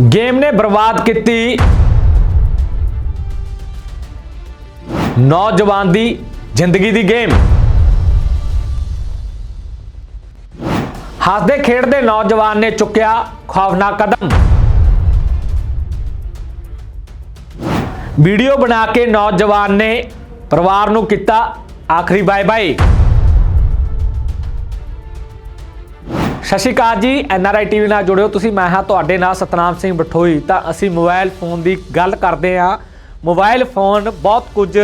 Game ਨੇ ਬਰਬਾਦ ਕੀਤੀ ਨੌਜਵਾਨ ਦੀ ਜ਼ਿੰਦਗੀ ਦੀ ਗੇਮ। ਹੱਸਦੇ ਖੇਡਦੇ ਨੌਜਵਾਨ ਨੇ ਚੁੱਕਿਆ ਖੌਫਨਾਕ ਕਦਮ। ਵੀਡੀਓ ਬਣਾ ਕੇ ਨੌਜਵਾਨ ਨੇ ਪਰਿਵਾਰ ਨੂੰ ਕੀਤਾ ਆਖਰੀ ਬਾਏ ਬਾਏ ਸਤਿ ਸ਼੍ਰੀ ਅਕਾਲ ਜੀ ਐਨਆਰਆਈ ਟੀਵੀ ਨਾਲ ਜੁੜਿਓ ਤੁਸੀਂ, ਮੈਂ ਹਾਂ ਤੁਹਾਡੇ ਨਾਲ ਸਤਨਾਮ ਸਿੰਘ ਬਠੋਈ। ਤਾਂ ਅਸੀਂ ਮੋਬਾਈਲ ਫੋਨ ਦੀ ਗੱਲ ਕਰਦੇ ਹਾਂ। ਮੋਬਾਈਲ ਫੋਨ ਬਹੁਤ ਕੁਝ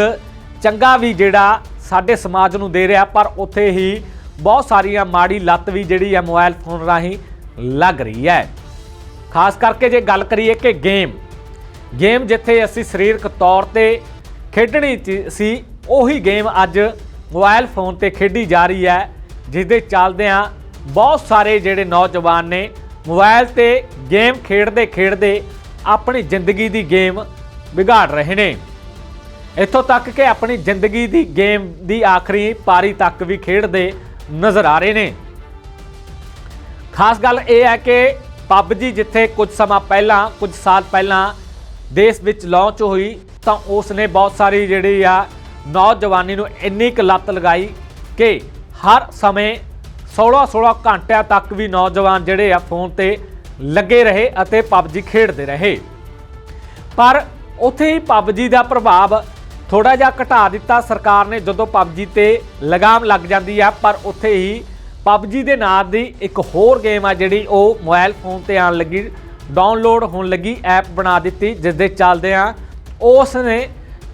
ਚੰਗਾ ਵੀ ਜਿਹੜਾ ਸਾਡੇ ਸਮਾਜ ਨੂੰ ਦੇ ਰਿਹਾ, ਪਰ ਉੱਥੇ ਹੀ ਬਹੁਤ ਸਾਰੀਆਂ ਮਾੜੀ ਲੱਤ ਵੀ ਜਿਹੜੀ ਹੈ ਮੋਬਾਈਲ ਫੋਨ ਰਾਹੀਂ ਲੱਗ ਰਹੀ ਹੈ। ਖਾਸ ਕਰਕੇ ਜੇ ਗੱਲ ਕਰੀਏ ਕਿ ਗੇਮ ਗੇਮ ਜਿੱਥੇ ਅਸੀਂ ਸਰੀਰਕ ਤੌਰ ਤੇ ਖੇਡਣੀ ਚ- ਸੀ, ਉਹੀ ਗੇਮ ਅੱਜ ਮੋਬਾਈਲ ਫੋਨ ਤੇ ਖੇਡੀ ਜਾ ਰਹੀ ਹੈ ਜਿਸ ਦੇ ਚੱਲਦਿਆਂ ਬਹੁਤ ਸਾਰੇ ਜਿਹੜੇ ਨੌਜਵਾਨ ਨੇ ਮੋਬਾਈਲ ਤੇ ਗੇਮ ਖੇਡਦੇ ਖੇਡਦੇ ਆਪਣੀ ਜ਼ਿੰਦਗੀ ਦੀ ਗੇਮ ਵਿਗਾੜ ਰਹੇ ਨੇ। ਇੱਥੋਂ ਤੱਕ ਕਿ ਆਪਣੀ ਜ਼ਿੰਦਗੀ ਦੀ ਗੇਮ ਦੀ ਆਖਰੀ ਪਾਰੀ ਤੱਕ ਵੀ ਖੇਡਦੇ ਨਜ਼ਰ ਆ ਰਹੇ ਨੇ। ਖਾਸ ਗੱਲ ਇਹ ਹੈ ਕਿ PUBG ਜਿੱਥੇ ਕੁਝ ਸਮਾਂ ਪਹਿਲਾਂ, ਕੁਝ ਸਾਲ ਪਹਿਲਾਂ ਦੇਸ਼ ਵਿੱਚ ਲਾਂਚ ਹੋਈ, ਤਾਂ ਉਸ ਨੇ ਬਹੁਤ ਸਾਰੀ ਜਿਹੜੀ ਆ ਨੌਜਵਾਨੀ ਨੂੰ ਇੰਨੀ ਕੁ ਲੱਤ ਲਗਾਈ ਕਿ ਹਰ ਸਮੇਂ 16-16 ਘੰਟਿਆਂ ਤੱਕ ਵੀ ਨੌਜਵਾਨ ਜਿਹੜੇ ਆ ਫੋਨ ਤੇ ਲੱਗੇ ਰਹੇ ਅਤੇ ਪਬਜੀ ਖੇਡਦੇ ਰਹੇ। ਪਰ ਉੱਥੇ ਹੀ ਪਬਜੀ ਦਾ ਪ੍ਰਭਾਵ ਥੋੜਾ ਜਿਹਾ ਘਟਾ ਦਿੱਤਾ। ਸਰਕਾਰ ਨੇ ਜਦੋਂ ਪਬਜੀ ਤੇ ਲਗਾਮ ਲੱਗ ਜਾਂਦੀ ਆ, ਪਰ ਉੱਥੇ ਹੀ ਪਬਜੀ ਦੇ ਨਾਂ ਦੀ ਇੱਕ ਹੋਰ ਗੇਮ ਆ ਜਿਹੜੀ ਉਹ ਮੋਬਾਈਲ ਫੋਨ ਤੇ ਆਉਣ ਲੱਗੀ, ਡਾਊਨਲੋਡ ਹੋਣ ਲੱਗੀ, ਐਪ ਬਣਾ ਦਿੱਤੀ ਜਿਸ ਦੇ ਚੱਲਦਿਆਂ ਉਸ ਨੇ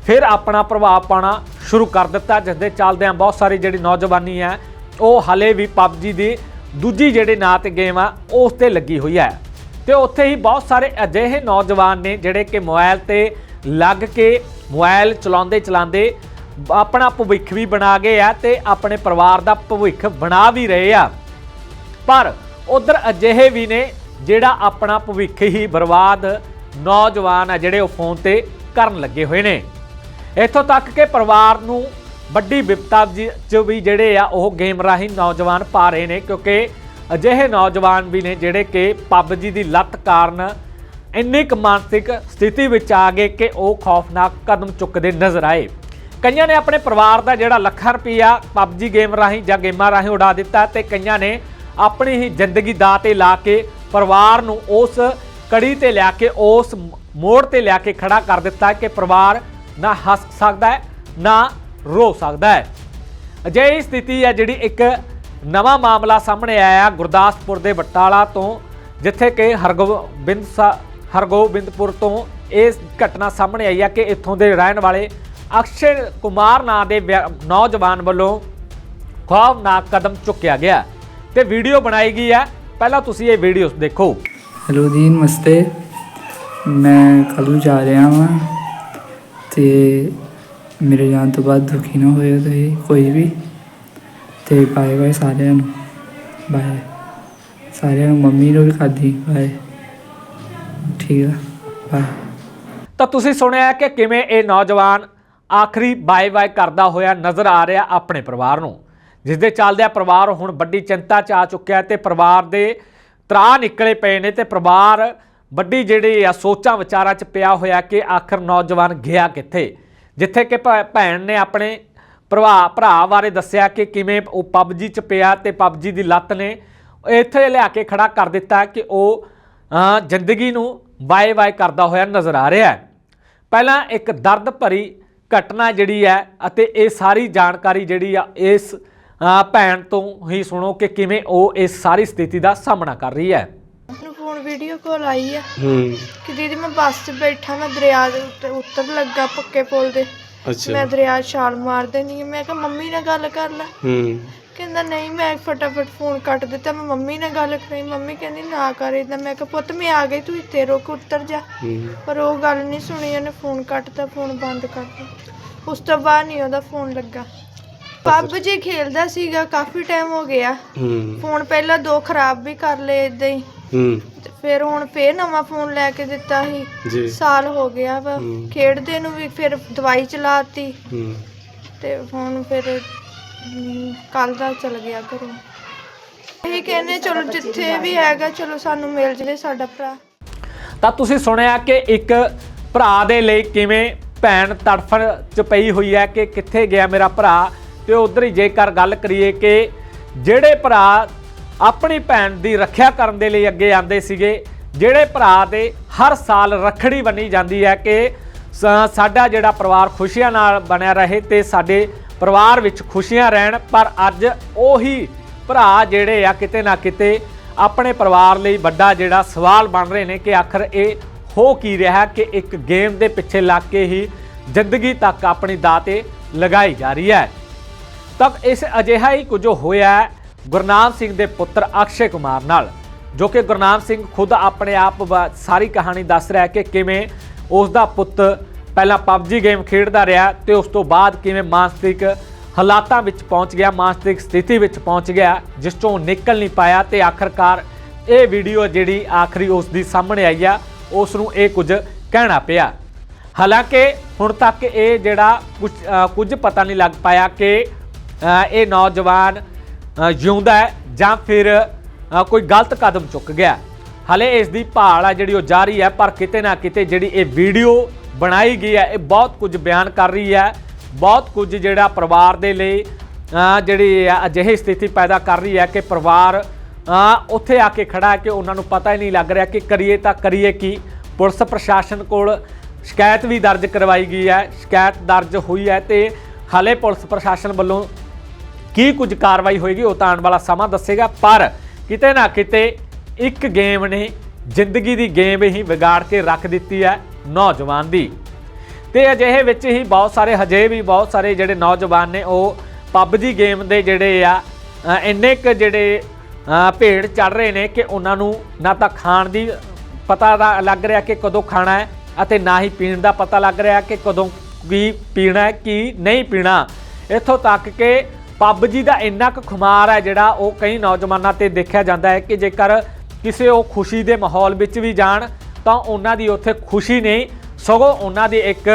ਫਿਰ ਆਪਣਾ ਪ੍ਰਭਾਵ ਪਾਣਾ ਸ਼ੁਰੂ ਕਰ ਦਿੱਤਾ ਜਿਸ ਦੇ ਚੱਲਦਿਆਂ ਬਹੁਤ ਸਾਰੀ ਜਿਹੜੀ ਨੌਜਵਾਨੀ ਹੈ ਉਹ ਹਲੇ ਵੀ PUBG ਦੀ ਦੂਜੀ ਜਿਹੜੇ ਨਾਂ ਤੇ ਗੇਮ ਆ, ਉਸ ਤੇ ਲੱਗੀ ਹੋਈ ਹੈ। ਤੇ ਉੱਥੇ ਹੀ ਬਹੁਤ ਸਾਰੇ ਅਜਿਹੇ ਨੌਜਵਾਨ ਨੇ ਜਿਹੜੇ ਕਿ ਮੋਬਾਈਲ ਤੇ ਲੱਗ ਕੇ ਮੋਬਾਈਲ ਚਲਾਉਂਦੇ ਚਲਾਉਂਦੇ ਆਪਣਾ ਭਵਿੱਖ ਵੀ ਬਣਾ ਗਏ ਆ ਤੇ ਆਪਣੇ ਪਰਿਵਾਰ ਦਾ ਭਵਿੱਖ ਬਣਾ ਵੀ ਰਹੇ ਆ। ਪਰ ਉਧਰ ਅਜਿਹੇ ਵੀ ਨੇ ਜਿਹੜਾ ਆਪਣਾ ਭਵਿੱਖ ਹੀ ਬਰਬਾਦ ਨੌਜਵਾਨ ਆ ਜਿਹੜੇ ਉਹ ਫੋਨ ਤੇ ਕਰਨ ਲੱਗੇ ਹੋਏ ਨੇ। ਇੱਥੋਂ ਤੱਕ ਕਿ ਪਰਿਵਾਰ ਨੂੰ ਵੱਡੀ ਵਿਪਤਾ ਜੀ- ਚ ਵੀ ਜਿਹੜੇ ਆ ਉਹ ਗੇਮ ਰਾਹੀਂ ਨੌਜਵਾਨ ਪਾ ਰਹੇ ਨੇ, ਕਿਉਂਕਿ ਅਜਿਹੇ ਨੌਜਵਾਨ ਵੀ ਨੇ ਜਿਹੜੇ ਕਿ ਪਬਜੀ ਦੀ ਲੱਤ ਕਾਰਨ ਇੰਨੀ ਕੁ ਮਾਨਸਿਕ ਸਥਿਤੀ ਵਿੱਚ ਆ ਗਏ ਕਿ ਉਹ ਖੌਫਨਾਕ ਕਦਮ ਚੁੱਕਦੇ ਨਜ਼ਰ ਆਏ। ਕਈਆਂ ਨੇ ਆਪਣੇ ਪਰਿਵਾਰ ਦਾ ਜਿਹੜਾ ਲੱਖਾਂ ਰੁਪਈਆ ਪਬਜੀ ਗੇਮ ਰਾਹੀਂ ਜਾਂ ਗੇਮਾਂ ਰਾਹੀਂ ਉਡਾ ਦਿੱਤਾ ਤੇ ਕਈਆਂ ਨੇ ਆਪਣੀ ਹੀ ਜ਼ਿੰਦਗੀ ਦਾ ਤੇ ਲਾ ਕੇ ਪਰਿਵਾਰ ਨੂੰ ਉਸ ਕੜੀ ਤੇ ਲਿਆ ਕੇ, ਉਸ ਮੋੜ ਤੇ ਲਿਆ ਕੇ ਖੜਾ ਕਰ ਦਿੱਤਾ ਕਿ ਪਰਿਵਾਰ ਨਾ ਹੱਸ ਸਕਦਾ ਹੈ, ਨਾ ਰੋ ਸਕਦਾ ਹੈ। ਅਜਿਹੀ ਸਥਿਤੀ ਹੈ ਜਿਹੜੀ ਇੱਕ ਨਵਾਂ ਮਾਮਲਾ ਸਾਹਮਣੇ ਆਇਆ ਗੁਰਦਾਸਪੁਰ ਦੇ ਬਟਾਲਾ ਤੋਂ, ਜਿੱਥੇ ਕਿ ਹਰਗੋਬਿੰਦ ਸਾ- ਹਰਗੋਬਿੰਦਪੁਰ ਤੋਂ ਇਹ ਘਟਨਾ ਸਾਹਮਣੇ ਆਈ ਹੈ ਕਿ ਇੱਥੋਂ ਦੇ ਰਹਿਣ ਵਾਲੇ ਅਕਸ਼ੇ ਕੁਮਾਰ ਨਾਂ ਦੇ ਵਿਅ- ਨੌਜਵਾਨ ਵੱਲੋਂ ਖੌਫਨਾਕ ਕਦਮ ਚੁੱਕਿਆ ਗਿਆ ਤੇ ਵੀਡੀਓ ਬਣਾਈ ਗਈ ਹੈ। ਪਹਿਲਾਂ ਤੁਸੀਂ ਇਹ ਵੀਡੀਓ ਦੇਖੋ। ਹੈਲੋ ਜੀ, ਨਮਸਤੇ। ਮੈਂ ਕੱਲ੍ਹ ਜਾ ਰਿਹਾ ਹਾਂ ਤੇ ਮੇਰੇ ਜਾਣ ਤੋਂ ਬਾਅਦ ਦੁਖੀ ਨਾ ਹੋਇਓ ਤੁਸੀਂ, ਕੋਈ ਵੀ। ਤੇ ਬਾਏ ਬਾਏ ਸਾਰਿਆਂ ਨੂੰ। ਬਾਏ। ਸਾਰਿਆਂ ਨੂੰ ਮੰਮੀ ਨੂੰ ਵੀ ਖਾਦੀ ਬਾਏ। ਠੀਕ ਆ, ਬਾਏ। ਤਾਂ ਤੁਸੀਂ ਸੁਣਿਆ ਕਿ ਕਿਵੇਂ ਇਹ ਨੌਜਵਾਨ ਆਖਰੀ ਬਾਏ ਬਾਏ ਕਰਦਾ ਹੋਇਆ ਨਜ਼ਰ ਆ ਰਿਹਾ ਆਪਣੇ ਪਰਿਵਾਰ ਨੂੰ ਜਿਸ ਦੇ ਚੱਲਦਿਆਂ ਪਰਿਵਾਰ ਹੁਣ ਵੱਡੀ ਚਿੰਤਾ 'ਚ ਆ ਚੁੱਕਿਆ ਹੈ ਤੇ ਪਰਿਵਾਰ ਦੇ ਤਰਾ ਨਿਕਲੇ ਪਏ ਨੇ ਤੇ ਪਰਿਵਾਰ ਵੱਡੀ ਜਿਹੜੀ ਆ ਸੋਚਾਂ ਵਿਚਾਰਾਂ 'ਚ ਪਿਆ ਹੋਇਆ ਕਿ ਆਖਰ ਨੌਜਵਾਨ ਗਿਆ ਕਿੱਥੇ। ਜਿੱਥੇ ਕਿ ਭੈ- ਭੈਣ ਨੇ ਆਪਣੇ ਭਰਾ ਭਰਾ ਬਾਰੇ ਦੱਸਿਆ ਕਿ ਕਿਵੇਂ ਉਹ ਪਬਜੀ 'ਚ ਪਿਆ ਤੇ ਪਬਜੀ ਦੀ ਲੱਤ ਨੇ ਇੱਥੇ ਲਿਆ ਕੇ ਖੜਾ ਕਰ ਦਿੱਤਾ ਕਿ ਉਹ ਜ਼ਿੰਦਗੀ ਨੂੰ ਵਾਏ ਵਾਏ ਕਰਦਾ ਹੋਇਆ ਨਜ਼ਰ ਆ ਰਿਹਾ ਹੈ। ਪਹਿਲਾਂ ਇੱਕ ਦਰਦ ਭਰੀ ਘਟਨਾ ਜਿਹੜੀ ਹੈ ਅਤੇ ਇਹ ਸਾਰੀ ਜਾਣਕਾਰੀ ਜਿਹੜੀ ਆ ਇਸ ਭੈਣ ਤੋਂ ਹੀ ਸੁਣੋ ਕਿ ਕਿਵੇਂ ਉਹ ਇਸ ਸਾਰੀ ਸਥਿਤੀ ਦਾ ਸਾਹਮਣਾ ਕਰ ਰਹੀ ਹੈ। ਵੀਡੀਓ ਕਾਲ ਆਈ ਆ। ਹੂੰ। ਕਿ ਦੀਦੀ ਮੈਂ ਬੱਸ 'ਚ ਬੈਠਾ ਮੈਂ ਦਰਿਆ ਦੇ ਉੱਤੇ ਉੱਤਰ ਲੱਗਾ ਪੱਕੇ ਪੁਲ ਦੇ। ਅੱਛਾ। ਮੈਂ ਦਰਿਆ 'ਚ ਛਾਲ ਮਾਰ ਦੇਣੀ ਆ। ਮੈਂ ਕਿਹਾ ਮੰਮੀ ਨਾਲ ਗੱਲ ਕਰ ਲੈ। ਹੂੰ। ਕਹਿੰਦਾ ਨਹੀਂ ਮੈਂ ਫਟਾਫਟ ਫੋਨ ਕੱਟ ਦਿੱਤਾ। ਮੈਂ ਮੰਮੀ ਨਾਲ ਗੱਲ ਕਰੀ ਮੰਮੀ ਕਹਿੰਦੀ ਨਾ ਕਰ ਏਦਾਂ। ਮੈਂ ਕਿਹਾ ਪੁੱਤ ਮੈਂ ਆ ਗਈ। ਤੂੰ ਇੱਥੇ ਰੁਕ ਉੱਤਰ ਜਾ। ਹੂੰ। ਪਰ ਉਹ ਗੱਲ ਨਹੀਂ ਸੁਣੀ। ਉਹਨੇ ਫੋਨ ਕੱਟਤਾ ਫੋਨ ਬੰਦ ਕਰਤਾ ਉਸ ਤੋਂ ਬਾਅਦ ਨਹੀਂ ਉਹਦਾ ਫੋਨ ਲੱਗਾ। ਪੱਬ ਜੀ ਖੇਲਦਾ ਸੀਗਾ ਕਾਫੀ ਟਾਈਮ ਹੋ ਗਿਆ। ਹੂੰ। ਫੋਨ ਪਹਿਲਾਂ ਦੋ ਖਰਾਬ ਵੀ ਕਰ ਲਏ ਇਦਾਂ ਹੀ। ਹੂੰ। ਤੇ ਫਿਰ ਹੁਣ ਫੇਰ ਨਵਾਂ ਫੋਨ ਲੈ ਕੇ ਦਿੱਤਾ ਸੀ। ਸਾਲ ਹੋ ਗਿਆ ਵਾ। ਖੇਡਦੇ ਨੂੰ ਵੀ ਫਿਰ ਦਵਾਈ ਚਲਾਤੀ। ਹੂੰ। ਤੇ ਹੁਣ ਫਿਰ ਕੱਲ ਦਾ ਚਲ ਗਿਆ ਘਰੋਂ। ਇਹ ਕਹਿੰਦੇ ਚਲੋ ਜਿੱਥੇ ਵੀ ਹੈਗਾ ਚਲੋ ਸਾਨੂੰ ਮਿਲ ਜਵੇ ਸਾਡਾ ਭਰਾ। ਤਾਂ ਤੁਸੀਂ ਸੁਣਿਆ ਕਿ ਇੱਕ ਭਰਾ ਦੇ ਲਈ ਕਿਵੇਂ ਭੈਣ ਤੜਫਣ ਚ ਪਈ ਹੋਈ ਹੈ ਕਿ ਕਿੱਥੇ ਗਿਆ ਮੇਰਾ ਭਰਾ? ਤੇ ਉਧਰ ਹੀ ਜੇਕਰ ਗੱਲ ਕਰੀਏ ਕਿ ਜਿਹੜੇ ਭਰਾ ਆਪਣੀ ਭੈਣ ਦੀ ਰੱਖਿਆ ਕਰਨ ਦੇ ਲਈ ਅੱਗੇ ਆਉਂਦੇ ਸੀਗੇ, ਜਿਹੜੇ ਭਰਾ ਦੇ ਹਰ ਸਾਲ ਰੱਖੜੀ ਬੰਨੀ ਜਾਂਦੀ ਹੈ ਕਿ ਸ- ਸਾਡਾ ਜਿਹੜਾ ਪਰਿਵਾਰ ਖੁਸ਼ੀਆਂ ਨਾਲ ਬਣਿਆ ਰਹੇ ਤੇ ਸਾਡੇ ਪਰਿਵਾਰ ਵਿੱਚ ਖੁਸ਼ੀਆਂ ਰਹਿਣ। ਪਰ ਅੱਜ ਉਹੀ ਭਰਾ ਜਿਹੜੇ ਆ ਕਿਤੇ ਨਾ ਕਿਤੇ ਆਪਣੇ ਪਰਿਵਾਰ ਲਈ ਵੱਡਾ ਜਿਹੜਾ ਸਵਾਲ ਬਣ ਰਹੇ ਨੇ ਕਿ ਆਖਰ ਇਹ ਹੋ ਕੀ ਰਿਹਾ ਕਿ ਇੱਕ ਗੇਮ ਦੇ ਪਿੱਛੇ ਲੱਗ ਕੇ ਹੀ ਜ਼ਿੰਦਗੀ ਤੱਕ ਆਪਣੀ ਦਾਤੇ ਲਗਾਈ ਜਾ ਰਹੀ ਹੈ। ਤੱਕ ਇਸ ਅਜਿਹਾ ਹੀ ਕੁਝ ਹੋਇਆ ਗੁਰਨਾਮ ਸਿੰਘ ਦੇ ਪੁੱਤਰ ਅਕਸ਼ੇ ਕੁਮਾਰ ਨਾਲ, ਜੋ ਕਿ ਗੁਰਨਾਮ ਸਿੰਘ ਖੁਦ ਆਪਣੇ ਆਪ ਬ- ਸਾਰੀ ਕਹਾਣੀ ਦੱਸ ਰਿਹਾ ਹੈ ਕਿ ਕਿਵੇਂ ਉਸ ਦਾ ਪੁੱਤ ਪਹਿਲਾਂ PUBG ਗੇਮ ਖੇਡਦਾ ਰਿਹਾ ਤੇ ਉਸ ਤੋਂ ਬਾਅਦ ਕਿਵੇਂ ਮਾਨਸਿਕ ਹਾਲਾਤਾਂ ਵਿੱਚ ਪਹੁੰਚ ਗਿਆ, ਮਾਨਸਿਕ ਸਥਿਤੀ ਵਿੱਚ ਪਹੁੰਚ ਗਿਆ, ਜਿਸ ਤੋਂ ਨਿਕਲ ਨਹੀਂ ਪਾਇਆ ਤੇ ਆਖਰਕਾਰ ਇਹ ਵੀਡੀਓ ਜਿਹੜੀ ਆਖਰੀ ਉਸ ਦੀ ਸਾਹਮਣੇ ਆਈ ਆ ਉਸ ਨੂੰ ਇਹ ਕੁਝ ਕਹਿਣਾ ਪਿਆ। ਹਾਲਾਂਕਿ ਹੁਣ ਤੱਕ ਇਹ ਜਿਹੜਾ ਕੁਝ ਕੁਝ ਪਤਾ ਨਹੀਂ ਲੱਗ ਪਾਇਆ ਕਿ ਇਹ ਨੌਜਵਾਨ ਜਿਉਂਦਾ ਹੈ ਜਾਂ ਫਿਰ ਕੋਈ ਗਲਤ ਕਦਮ ਚੁੱਕ ਗਿਆ ਹਲੇ ਇਸ ਦੀ ਭਾਲ ਆ ਜਿਹੜੀ ਉਹ ਜਾਰੀ ਹੈ, ਪਰ ਕਿਤੇ ਨਾ ਕਿਤੇ ਜਿਹੜੀ ਇਹ ਵੀਡੀਓ ਬਣਾਈ ਗਈ ਹੈ, ਇਹ ਬਹੁਤ ਕੁਝ ਬਿਆਨ ਕਰ ਰਹੀ ਹੈ। ਬਹੁਤ ਕੁਝ ਜਿਹੜਾ ਪਰਿਵਾਰ ਦੇ ਲਈ ਜਿਹੜੀ ਹੈ ਅਜਿਹੀ ਸਥਿਤੀ ਪੈਦਾ ਕਰ ਰਹੀ ਹੈ ਕਿ ਪਰਿਵਾਰ ਉੱਥੇ ਆ ਕੇ ਖੜਾ ਹੈ ਕਿ ਉਹਨਾਂ ਨੂੰ ਪਤਾ ਹੀ ਨਹੀਂ ਲੱਗ ਰਿਹਾ ਕਿ ਕਰੀਏ ਤਾਂ ਕਰੀਏ ਕੀ। ਪੁਲਿਸ ਪ੍ਰਸ਼ਾਸਨ ਕੋਲ ਸ਼ਿਕਾਇਤ ਵੀ ਦਰਜ ਕਰਵਾਈ ਗਈ ਹੈ, ਸ਼ਿਕਾਇਤ ਦਰਜ ਹੋਈ ਹੈ ਤੇ ਹਾਲੇ ਪੁਲਿਸ ਪ੍ਰਸ਼ਾਸਨ ਵੱਲੋਂ ਕੀ ਕੁਝ ਕਾਰਵਾਈ ਹੋਏਗੀ ਉਹ ਤਾਂ ਆਉਣ ਵਾਲਾ ਸਮਾਂ ਦੱਸੇਗਾ, ਪਰ ਕਿਤੇ ਨਾ ਕਿਤੇ ਇੱਕ ਗੇਮ ਨੇ ਜ਼ਿੰਦਗੀ ਦੀ ਗੇਮ ਹੀ ਵਿਗਾੜ ਕੇ ਰੱਖ ਦਿੱਤੀ ਹੈ ਨੌਜਵਾਨ ਦੀ। ਤੇ ਅਜਿਹੇ ਵਿੱਚ ਹੀ ਬਹੁਤ ਸਾਰੇ, ਹਜੇ ਵੀ ਬਹੁਤ ਸਾਰੇ ਜਿਹੜੇ ਨੌਜਵਾਨ ਨੇ, ਉਹ ਪਬਜੀ ਗੇਮ ਦੇ ਜਿਹੜੇ ਆ ਇੰਨੇ ਕੁ ਜਿਹੜੇ ਭੇੜ ਚੜ ਰਹੇ ਨੇ ਕਿ ਉਹਨਾਂ ਨੂੰ ਨਾ ਤਾਂ ਖਾਣ ਦੀ ਪਤਾ ਦਾ ਲੱਗ ਰਿਹਾ ਕਿ ਕਦੋਂ ਖਾਣਾ ਹੈ ਅਤੇ ਨਾ ਹੀ ਪੀਣ ਦਾ ਪਤਾ ਲੱਗ ਰਿਹਾ ਕਿ ਕਦੋਂ ਕੀ ਪੀਣਾ ਹੈ, ਕੀ ਨਹੀਂ ਪੀਣਾ। ਇੱਥੋਂ ਤੱਕ ਕਿ ਪਬਜੀ ਦਾ ਇੰਨਾ ਕੁ ਖੁਮਾਰ ਹੈ ਜਿਹੜਾ ਉਹ ਕਈ ਨੌਜਵਾਨਾਂ ਤੇ ਦੇਖਿਆ ਜਾਂਦਾ ਹੈ ਕਿ ਜੇਕਰ ਕਿਸੇ ਉਹ ਖੁਸ਼ੀ ਦੇ ਮਾਹੌਲ ਵਿੱਚ ਵੀ ਜਾਣ, ਤਾਂ ਉਹਨਾਂ ਦੀ ਉੱਥੇ ਖੁਸ਼ੀ ਨਹੀਂ, ਸਗੋਂ ਉਹਨਾਂ ਦੀ ਇੱਕ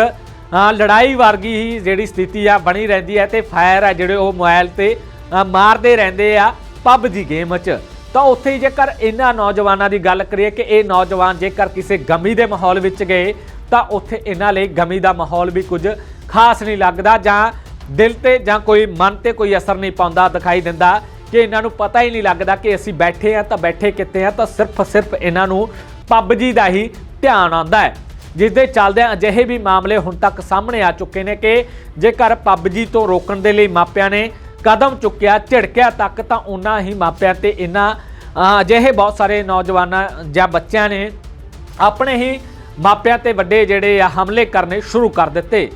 ਲੜਾਈ ਵਰਗੀ ਹੀ ਜਿਹੜੀ ਸਥਿਤੀ ਆ ਬਣੀ ਰਹਿੰਦੀ ਹੈ ਤੇ ਫਾਇਰ ਆ ਜਿਹੜੇ ਉਹ ਮੋਬਾਈਲ ਤੇ ਮਾਰਦੇ ਰਹਿੰਦੇ ਆ ਪਬਜੀ ਗੇਮ 'ਚ। ਤਾਂ ਉੱਥੇ ਹੀ ਜੇਕਰ ਇਹਨਾਂ ਨੌਜਵਾਨਾਂ ਦੀ ਗੱਲ ਕਰੀਏ ਕਿ ਇਹ ਨੌਜਵਾਨ ਜੇਕਰ ਕਿਸੇ ਗਮੀ ਦੇ ਮਾਹੌਲ ਵਿੱਚ ਗਏ, ਤਾਂ ਉੱਥੇ ਇਹਨਾਂ ਲਈ ਗਮੀ ਦਾ ਮਾਹੌਲ ਵੀ ਕੁਝ ਖਾਸ ਨਹੀਂ ਲੱਗਦਾ ਜਾਂ ਦਿਲ ਤੇ ਜਾਂ ਕੋਈ ਮਨ ਤੇ ਕੋਈ ਅਸਰ ਨਹੀਂ ਪਾਉਂਦਾ, ਦਿਖਾਈ ਦਿੰਦਾ ਕਿ ਇਹਨਾਂ ਨੂੰ ਪਤਾ ਹੀ ਨਹੀਂ ਲੱਗਦਾ ਕਿ ਅਸੀਂ ਬੈਠੇ ਆ ਤਾਂ ਬੈਠੇ ਕਿੱਥੇ ਆ ਤਾਂ ਸਿਰਫ ਸਿਰਫ ਇਹਨਾਂ ਨੂੰ ਪਬਜੀ ਦਾ ਹੀ ਧਿਆਨ ਆਉਂਦਾ ਹੈ। ਜਿਸ ਦੇ ਚੱਲਦਿਆਂ ਅਜਿਹੇ ਵੀ ਮਾਮਲੇ ਹੁਣ ਤੱਕ ਸਾਹਮਣੇ ਆ ਚੁੱਕੇ ਨੇ ਕਿ ਜੇਕਰ ਪਬਜੀ ਤੋਂ ਰੋਕਣ ਦੇ ਲਈ ਮਾਪਿਆਂ ਨੇ ਕਦਮ ਚੁੱਕਿਆ, ਝਿੜਕਿਆ ਤੱਕ ਤਾਂ ਉਹਨਾਂ ਹੀ ਮਾਪਿਆਂ ਤੇ ਇਹਨਾਂ ਅਜਿਹੇ ਬਹੁਤ ਸਾਰੇ ਨੌਜਵਾਨਾਂ ਜਾਂ ਬੱਚਿਆਂ ਨੇ ਆਪਣੇ ਹੀ ਮਾਪਿਆਂ ਤੇ ਵੱਡੇ ਜਿਹੜੇ ਆ ਹਮਲੇ ਕਰਨੇ ਸ਼ੁਰੂ ਕਰ ਦਿੱਤੇ।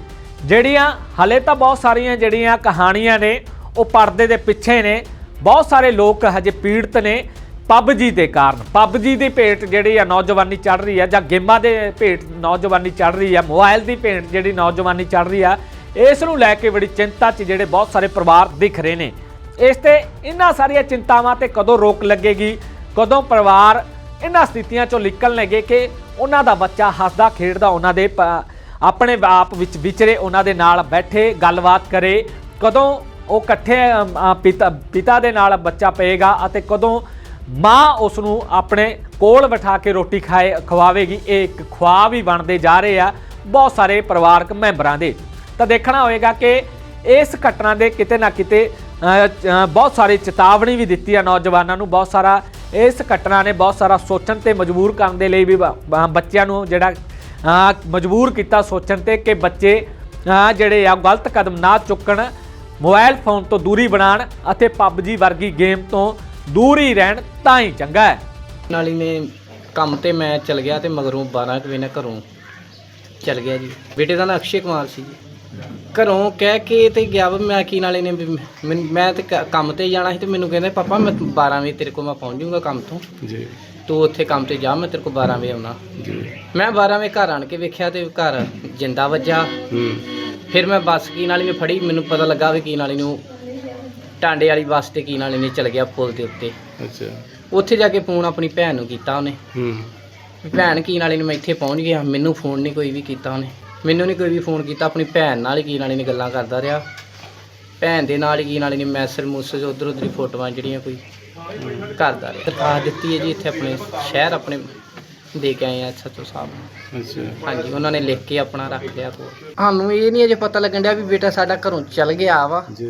ਜਿਹੜੀਆਂ ਹਲੇ ਤਾਂ ਬਹੁਤ ਸਾਰੀਆਂ ਜਿਹੜੀਆਂ ਕਹਾਣੀਆਂ ਨੇ, ਉਹ ਪਰਦੇ ਦੇ ਪਿੱਛੇ ਨੇ। ਬਹੁਤ ਸਾਰੇ ਲੋਕ ਹਜੇ ਪੀੜਤ ਨੇ ਪਬਜੀ ਦੇ ਕਾਰਨ। ਪਬਜੀ ਦੀ ਭੇਟ ਜਿਹੜੀ ਆ ਨੌਜਵਾਨੀ ਚੜ ਰਹੀ ਆ, ਜਾਂ ਗੇਮਾਂ ਦੇ ਭੇਟ ਨੌਜਵਾਨੀ ਚੜ ਰਹੀ ਆ, ਮੋਬਾਈਲ ਦੀ ਭੇਟ ਜਿਹੜੀ ਨੌਜਵਾਨੀ ਚੜ ਰਹੀ ਆ, ਇਸ ਨੂੰ ਲੈ ਕੇ ਬੜੀ ਚਿੰਤਾ 'ਚ ਜਿਹੜੇ ਬਹੁਤ ਸਾਰੇ ਪਰਿਵਾਰ ਦਿਖ ਰਹੇ ਨੇ। ਇਸ ਤੇ ਇਹਨਾਂ ਸਾਰੀਆਂ ਚਿੰਤਾਵਾਂ ਤੇ ਕਦੋਂ ਰੋਕ ਲੱਗੇਗੀ? ਕਦੋਂ ਪਰਿਵਾਰ ਇਹਨਾਂ ਸਥਿਤੀਆਂ ਚੋਂ ਨਿਕਲਣਗੇ ਕਿ ਉਹਨਾਂ ਦਾ ਬੱਚਾ ਹੱਸਦਾ, ਖੇਡਦਾ, ਉਹਨਾਂ ਦੇ ਪ- ਆਪਣੇ ਆਪ ਵਿੱਚ ਵਿਚਰੇ ਉਹਨਾਂ ਦੇ ਨਾਲ ਬੈਠੇ, ਗੱਲਬਾਤ ਕਰੇ। ਕਦੋਂ ਉਹ ਇਕੱਠੇ ਪਿਤਾ ਪਿਤਾ ਦੇ ਨਾਲ ਬੱਚਾ ਪਏਗਾ ਅਤੇ ਕਦੋਂ ਮਾਂ ਉਸ ਨੂੰ ਆਪਣੇ ਕੋਲ ਬਿਠਾ ਕੇ ਰੋਟੀ ਖਾਏ, ਖਵਾਵੇਗੀ। ਇਹ ਇੱਕ ਖੁਆਬ ਹੀ ਬਣਦੇ ਜਾ ਰਹੇ ਆ। ਬਹੁਤ ਸਾਰੇ ਪਰਿਵਾਰਕ ਮੈਂਬਰਾਂ ਦੇ। ਤਾਂ ਦੇਖਣਾ ਹੋਏਗਾ ਕਿ ਇਸ ਘਟਨਾ ਦੇ ਕਿਤੇ ਨਾ ਕਿਤੇ ਬਹੁਤ ਸਾਰੀ ਚੇਤਾਵਨੀ ਵੀ ਦਿੱਤੀ ਆ ਨੌਜਵਾਨਾਂ ਨੂੰ। ਬਹੁਤ ਸਾਰਾ ਇਸ ਘਟਨਾ ਨੇ ਬਹੁਤ ਸਾਰਾ ਸੋਚਣ ਤੇ ਮਜਬੂਰ ਕਰਨ ਦੇ ਲਈ ਵੀ ਬ- ਬੱਚਿਆਂ ਨੂੰ ਜਿਹੜਾ ਮਜਬੂਰ ਕੀਤਾ ਸੋਚਣ ਤੇ ਕਿ ਬੱਚੇ ਜਿਹੜੇ ਆ ਗਲਤ ਕਦਮ ਨਾ ਚੁੱਕਣ ਮੋਬਾਈਲ ਫੋਨ ਤੋਂ ਦੂਰੀ ਬਣਾਉਣ ਅਤੇ PUBG ਵਰਗੀ ਗੇਮ ਤੋਂ ਦੂਰ ਹੀ ਰਹਿਣ ਤਾਂ ਹੀ ਚੰਗਾ ਹੈ। ਨਾਲੀ ਨੇ ਕੰਮ ਤੇ ਮੈਂ ਚਲ ਗਿਆ ਤੇ ਮਗਰੋਂ 12 ਕੁ ਵਜੇ ਨਾਲ ਘਰੋਂ ਚਲ ਗਿਆ ਜੀ। ਬੇਟੇ ਦਾ ਨਾਂ ਅਕਸ਼ੇ ਕੁਮਾਰ ਸੀ ਜੀ। ਘਰੋਂ ਕਹਿ ਕੇ ਤੇ ਗਿਆ ਵਾ ਮੈਂ ਕੀ ਨਾਲੇ ਨੇ ਮੈਂ ਤੇ ਕ- ਕੰਮ ਤੇ ਜਾਣਾ ਸੀ ਤੇ ਮੈਨੂੰ ਕਹਿੰਦੇ ਪਾਪਾ ਮੈਂ 12 ਵਜੇ ਤੇਰੇ ਕੋਲ ਮੈਂ ਪਹੁੰਚ ਜਾਊਂਗਾ ਕੰਮ ਤੋਂ। ਜੀ। ਤੂੰ ਉੱਥੇ ਕੰਮ ਤੇ ਜਾ ਮੈਂ ਤੇਰੇ ਕੋਲ 12 ਵਜੇ ਆਉਣਾ। ਜੀ। ਮੈਂ 12 ਵਜੇ ਘਰ ਆਣ ਕੇ ਵੇਖਿਆ ਤੇ ਘਰ ਜਿੰਦਾ ਵੱਜਾ। ਹੂੰ। ਫਿਰ ਮੈਂ ਬੱਸ ਕੀ ਨਾਲੀ ਨੇ ਫੜੀ ਮੈਨੂੰ ਪਤਾ ਲੱਗਾ ਵੀ ਕੀ ਨਾਲੀ ਨੂੰ ਟਾਂਡੇ ਵਾਲੀ ਬੱਸ ਤੇ ਕੀ ਨਾਲੀ ਨੇ ਚਲ ਗਿਆ ਪੁਲ ਦੇ ਉੱਤੇ। ਅੱਛਾ। ਉੱਥੇ ਜਾ ਕੇ ਫੋਨ ਆਪਣੀ ਭੈਣ ਨੂੰ ਕੀਤਾ ਉਹਨੇ। ਹੂੰ। ਵੀ ਭੈਣ ਕੀ ਨਾਲੇ ਨੂੰ ਮੈਂ ਇੱਥੇ ਪਹੁੰਚ ਗਿਆ ਮੈਨੂੰ ਫੋਨ ਨਹੀਂ ਕੋਈ ਵੀ ਕੀਤਾ ਉਹਨੇ। ਮੈਨੂੰ ਨਹੀਂ ਕੋਈ ਵੀ ਫੋਨ ਕੀਤਾ ਆਪਣੀ ਭੈਣ ਨਾਲ ਹੀ ਕੀ ਨਾਲੇ ਨੇ ਗੱਲਾਂ ਕਰਦਾ ਰਿਹਾ। ਭੈਣ ਦੇ ਨਾਲ ਕੀ ਨਾਲੇ ਨੇ ਮੈਸੇਜ ਮੂਸੇਜ ਉਧਰ ਉਧਰ ਫੋਟੋਆਂ ਜਿਹੜੀਆਂ ਕੋਈ ਕਰਦਾ ਰਿਹਾ। ਦਰਖਾਸਤ ਦਿੱਤੀ ਹੈ ਜੀ ਇੱਥੇ ਆਪਣੇ ਸ਼ਹਿਰ ਆਪਣੇ ਦੇ ਕੇ ਆਏ ਆ ਐਸਐਚਓ ਸਾਹਿਬ ਅੱਛਾ। ਹਾਂਜੀ ਉਹਨਾਂ ਨੇ ਲਿਖ ਕੇ ਆਪਣਾ ਰੱਖ ਲਿਆ। ਕੋਲ ਸਾਨੂੰ ਇਹ ਨਹੀਂ ਅਜੇ ਪਤਾ ਲੱਗਣ ਡਿਆ ਵੀ ਬੇਟਾ ਸਾਡਾ ਘਰੋਂ ਚਲ ਗਿਆ ਵਾ। ਜੀ।